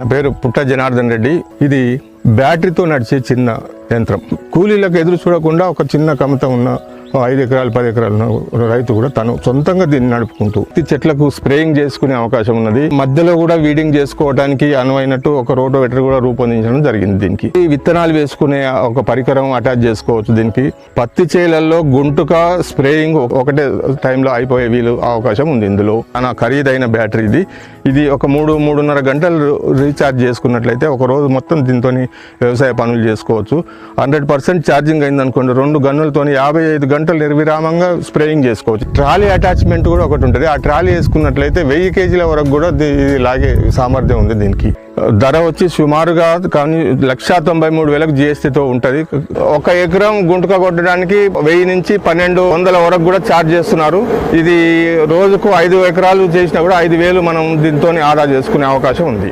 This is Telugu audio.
నా పేరు పుట్ట జనార్దన్ రెడ్డి. ఇది బ్యాటరీతో నడిచే చిన్న యంత్రం. కూలీలకు ఎదురు చూడకుండా ఒక చిన్న కమత ఉన్న ఐదు ఎకరాలు పది ఎకరాలు రైతు కూడా తను సొంతంగా దీన్ని నడుపుకుంటూ ఈ చెట్లకు స్ప్రేయింగ్ చేసుకునే అవకాశం ఉన్నది. మధ్యలో కూడా వీడింగ్ చేసుకోవడానికి అనువైనట్టు ఒక రోటోవేటర్ కూడా రూపొందించడం జరిగింది దీనికి. ఈ విత్తనాలు వేసుకునే ఒక పరికరం అటాచ్ చేసుకోవచ్చు దీనికి. పత్తి చేలల్లో గుంటుక స్ప్రేయింగ్ ఒకటే టైంలో అయిపోయే వీలు అవకాశం ఉంది ఇందులో. చాలా ఖరీదైన బ్యాటరీ ఇది. ఇది ఒక మూడు మూడున్నర గంటలు రీఛార్జ్ చేసుకున్నట్లయితే ఒక రోజు మొత్తం దీంతో వ్యవసాయ పనులు చేసుకోవచ్చు. హండ్రెడ్ పర్సెంట్ ఛార్జింగ్ అయింది అనుకోండి రెండు గన్నులతో యాభై ఐదు గంటలు నిర్విరామంగా స్ప్రేయింగ్ చేసుకోవచ్చు. ట్రాలీ అటాచ్మెంట్ కూడా ఒకటి ఉంటుంది. ఆ ట్రాలీ వేసుకున్నట్లయితే వెయ్యి కేజీల వరకు కూడా ఇది లాగే సామర్థ్యం ఉంది దీనికి. ధర వచ్చి సుమారుగా కానీ లక్ష తొంభై మూడు వేలకు జిఎస్టీతో ఉంటుంది. ఒక ఎకరం గుంటక కొట్టడానికి వెయ్యి నుంచి పన్నెండు వందల వరకు కూడా ఛార్జ్ చేస్తున్నారు. ఇది రోజుకు ఐదు ఎకరాలు చేసినా కూడా ఐదు వేలు మనం దీంతో ఆదా చేసుకునే అవకాశం ఉంది.